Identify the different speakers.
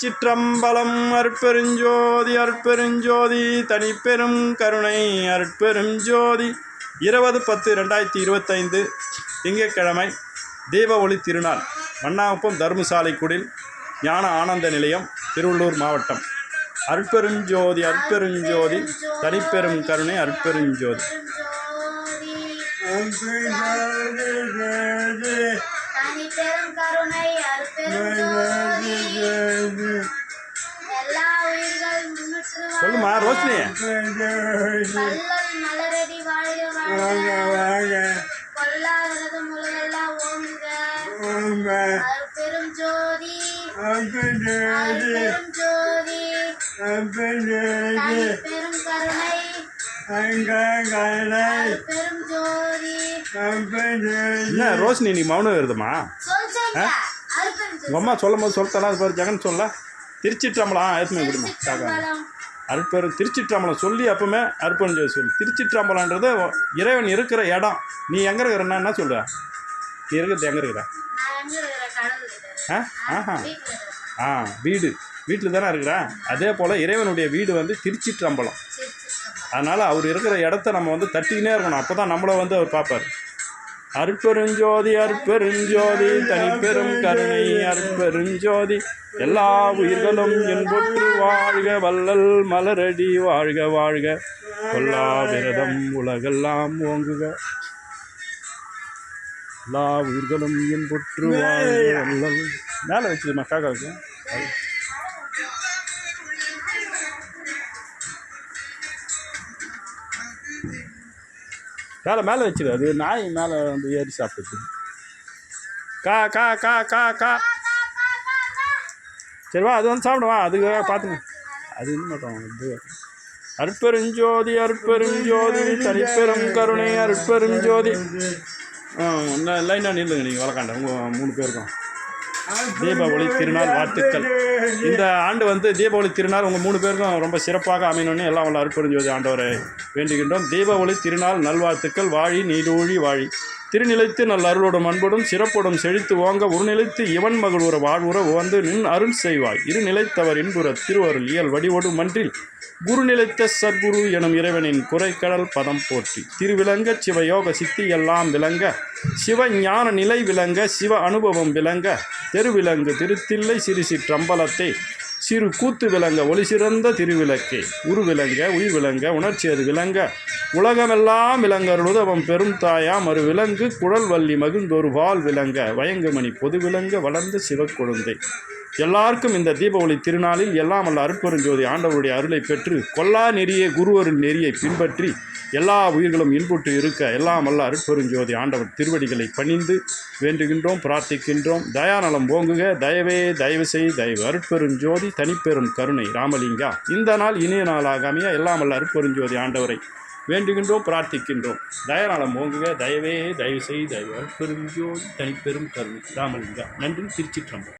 Speaker 1: சிற்றம்பலம் அற்பெருஞ்சோதி அற்பெருஞ்சோதி தனிப்பெரும் கருணை அற்பெருஞ்சோதி இருபது பத்து ரெண்டாயிரத்தி இருபத்தைந்து திங்கட்கிழமை தீப ஒளி திருநாள் மன்னாகுப்பம் தர்மசாலை குடில் ஞான ஆனந்த நிலையம் திருவள்ளூர் மாவட்டம். அற்பெருஞ்சோதி அற்பெருஞ்சோதி தனிப்பெரும் கருணை அற்பெருஞ்சோதி
Speaker 2: தனி பெரும் கருணை அருப்பெரும் ஜோதி. எல்லா உயிர்கள் முன்னுற்று
Speaker 1: சொல்லுமா ரோஷினி?
Speaker 2: மலரடி வாழ்க வாழ்க. கொல்லாதது முழுதெல்லாம் ஓங்குக. அருப்பெரும் ஜோதி. அருப்பெரும் ஜோதி. பெரும் கருணை. அருப்பெரும் ஜோதி.
Speaker 1: என்ன ரோஷினி நீ மௌனம் வருதுமா உங்கள் அம்மா சொல்லும் போது சொல்லிட்டானா அது பாரு ஜெகன் சொல்ல. திருச்சிற்றம்பலம் ஏற்றுமே விடுமா? காக்கா. அருட்பெரும் திருச்சிற்றம்பலம் சொல்லி அப்பவுமே அருட்பெரும் சொல்லி திருச்சிற்றம்பலன்றது இறைவன் இருக்கிற இடம். நீ எங்கே இருக்கிறன்னா என்ன சொல்ற? நீ இருக்கிறது எங்கே இருக்கிற. ஆ? ஆஹா. ஆ வீடு. வீட்டில் தானே இருக்கிற? அதே போல் இறைவனுடைய வீடு வந்து திருச்சிற்றம்பலம். அதனால் அவர் இருக்கிற இடத்த நம்ம வந்து தட்டிக்கினே இருக்கணும். அப்போ தான் நம்மளை வந்து அவர் பார்ப்பார். அற்பெருஞ்சோதி அருட்பெருஞ்சோதி தனிப்பெரும் கருணை அற்பெருஞ்சோதி எல்லா உயிர்களும் என்பொற்று வாழ்க வள்ளல் மலரடி வாழ்க வாழ்க. கொல்லா விரதம் உலகெல்லாம் ஓங்குக. எல்லா உயிர்களும் என்பொற்று வாழ்க வல்லல் மேலே வச்சுதுமா காக்காவுக்கு. மேலே மேலே வச்சுரு. அது நாய் மேலே வந்து ஏறி சாப்பிட்டுச்சு கா கா கா கா கா. சரி வா அது வந்து சாப்பிடுவா அதுக்காக பார்த்துங்க. அது இன்னும் மாட்டோம் இது அற்பெருஞ்சோதி அற்பெருஞ்சோதி தனிப்பெரும் கருணை அற்பெருஞ்சோதி லைனாக நில்லுங்க நீங்கள் வளர்க்காண்ட உங்கள் மூணு பேருக்கும். தீபாவளி திருநாள் வாழ்த்துக்கள். இந்த ஆண்டு வந்து தீபாவளி திருநாள் உங்கள் மூணு பேருக்கும் ரொம்ப சிறப்பாக அமையணும்னு எல்லாம் உள்ள அற்புதஞ்சோதி ஆண்டவரை வேண்டுகின்றோம். தீபாவளி திருநாள் நல்வாழ்த்துக்கள். வாழி நீடூழி வாழி. திருநிலைத்து நல் அருளோடும் அன்போடும் சிறப்போடும் செழித்து ஓங்க உருநிலைத்து இவன் மகளூர வாழ்வுற வந்து நின் அருள் செய்வாய். இரு நிலைத்தவர் இன்புற திருவருள் இயல் வடிவோடு மன்றில் குரு நிலைத்த சர்க்குரு எனும் இறைவனின் குறைக்கடல் பதம் போற்றி. திருவிளங்க சிவயோக சித்தி எல்லாம் விளங்க சிவ ஞான நிலை விளங்க சிவ அனுபவம் விளங்க தெருவிலங்கு திருத்தில்லை சிறு சிற்றம்பலத்தை சிறு கூத்து விளங்க ஒளி சிறந்த திருவிளக்கே. உருவிலங்க உயிர் விளங்க உணர்ச்சி அது விளங்க உலகமெல்லாம் விளங்கருளுதவம் பெரும் தாயா மறு விலங்கு. குழல் வள்ளி மகிழ்ந்தொரு வால் விளங்க வயங்குமணி பொது விளங்க வளர்ந்த சிவக்குழந்தை எல்லாருக்கும் இந்த தீபாவளி திருநாளில் எல்லாம் அல்ல அருட்பெருஞ்சோதி ஆண்டவருடைய அருளை பெற்று கொல்லா நெறியை குருவருள் நெறியை பின்பற்றி எல்லா உயிர்களும் இன்புற்று இருக்க எல்லாம் வல்ல அருட்பெருஞ்சோதி ஆண்டவர் திருவடிகளை பணிந்து வேண்டுகின்றோம் பிரார்த்திக்கின்றோம். தயாநலம் ஓங்குக தயவே தயவு செய் தயவு அருட்பெருஞ்சோதி தனிப்பெரும் கருணை ராமலிங்கா. இந்த நாள் இனிய நாளாக அமைய எல்லாம் வல்ல அருட்பெருஞ்சோதி ஆண்டவரை வேண்டுகின்றோம் பிரார்த்திக்கின்றோம். தயாநலம் ஓங்குக தயவே தயவு செய் தயவு அருட்பெருஞ்சோதி தனிப்பெரும் கருணை ராமலிங்கா. நன்றி திருச்சிற்றம்பலம்.